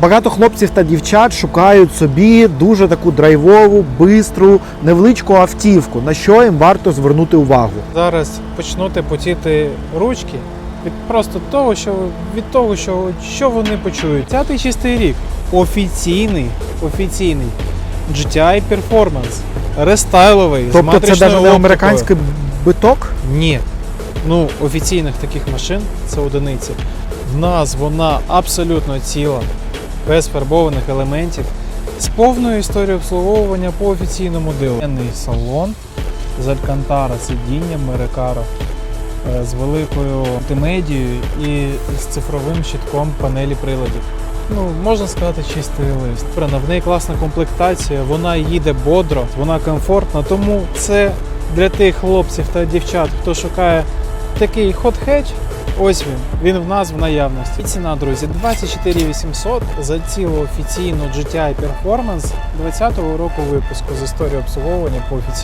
Багато хлопців та дівчат шукають собі дуже таку драйвову, бистру, невеличку автівку, на що їм варто звернути увагу. Зараз почнути потіти ручки від просто того, що від того, що, що вони почують. Цятий чистий рік. Офіційний, офіційний GTI Performance. Рестайловий. з Тобто це навіть не американський биток. Ні. Ну, офіційних таких машин це одиниці. В нас вона абсолютно ціла, без фарбованих елементів, з повною історією обслуговування по офіційному дилу. Салон з Алькантара сидінням Мерикаро, е, з великою мультимедією і з цифровим щитком панелі приладів. Ну, можна сказати, чистий лист. В неї класна комплектація, вона їде бодро, вона комфортна, тому це для тих хлопців та дівчат, хто шукає такий хот-хедж, ось він. Він в нас в наявності. І ціна, друзі, 24 800 за цілу офіційну GTI Performance 20-го року випуску з історії обслуговування по офіційному.